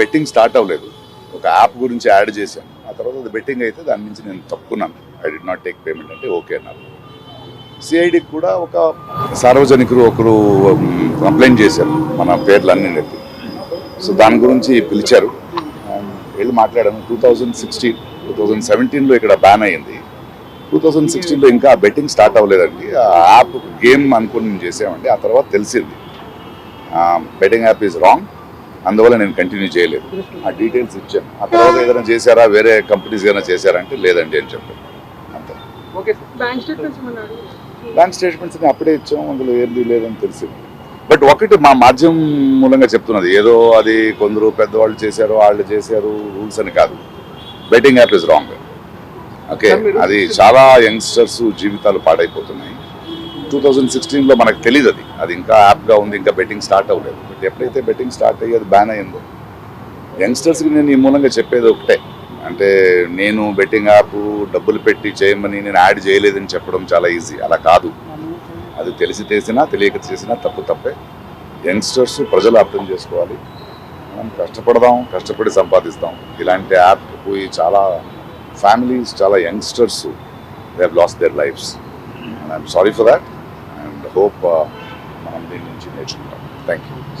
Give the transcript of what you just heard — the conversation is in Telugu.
బెట్టింగ్ స్టార్ట్ అవ్వలేదు. ఒక యాప్ గురించి యాడ్ చేశాను. ఆ తర్వాత అది బెట్టింగ్ అయితే దాని నుంచి నేను తప్పుకున్నాను. I did not take payment అంటే ఓకే అన్నారు. సిఐడికి కూడా ఒక సార్వజనికులు ఒకరు కంప్లైంట్ చేశారు. మన పేర్లు అన్ని నెప్పి సో దాని గురించి పిలిచారు. వెళ్ళి మాట్లాడాను two thousand sixteen two thousand సెవెంటీన్లో ఇక్కడ బ్యాన్ అయ్యింది. టూ థౌజండ్ సిక్స్టీన్లో ఇంకా బెట్టింగ్ స్టార్ట్ అవ్వలేదండి. ఆ యాప్ గేమ్ అనుకుని మేము చేసామండి. ఆ తర్వాత తెలిసింది. బెట్టింగ్ యాప్ ఈజ్ రాంగ్ అందువల్ల నేను కంటిన్యూ చేయలేదు. ఆ డీటెయిల్స్ ఇచ్చాను. ఆ తర్వాత ఏదైనా చేశారా? వేరే కంపెనీస్ ఏదైనా చేశారంటే లేదండి అని చెప్పాను అంతే. బ్యాంక్ స్టేట్మెంట్స్ అప్పుడే ఇచ్చాం. అందులో ఏంది లేదని తెలిసింది. బట్ ఒకటి మా మాధ్యమం మూలంగా చెప్తున్నది. ఏదో అది కొందరు పెద్దవాళ్ళు చేశారు వాళ్ళు చేశారు రూల్స్ అని కాదు. Betting app is wrong okay అది చాలా యంగ్స్టర్స్ జీవితాలు పాడైపోతున్నాయి. టూ థౌజండ్ సిక్స్టీన్లో మనకు తెలియదు అది. అది ఇంకా యాప్గా ఉంది ఇంకా బెట్టింగ్ స్టార్ట్ అవ్వలేదు. బట్ ఎప్పుడైతే బెట్టింగ్ స్టార్ట్ అయ్యేది బ్యాన్ అయ్యిందో యంగ్స్టర్స్కి నేను ఈ మూలంగా చెప్పేది ఒకటే. అంటే నేను బెట్టింగ్ యాప్ డబ్బులు పెట్టి చేయమని నేను యాడ్ చేయలేదని చెప్పడం చాలా ఈజీ అలా కాదు. అది తెలిసి చేసినా తెలియక చేసినా తప్పు తప్పే. యంగ్స్టర్స్ ప్రజలు అర్థం చేసుకోవాలి. మనం కష్టపడదాం కష్టపడి సంపాదిస్తాం. ఇలాంటి యాప్ పోయి చాలా ఫ్యామిలీస్ చాలా youngsters they have lost their lives and I'm sorry for that and hope uh, మనం దీని నుంచి నేర్చుకుంటాం థ్యాంక్ యూ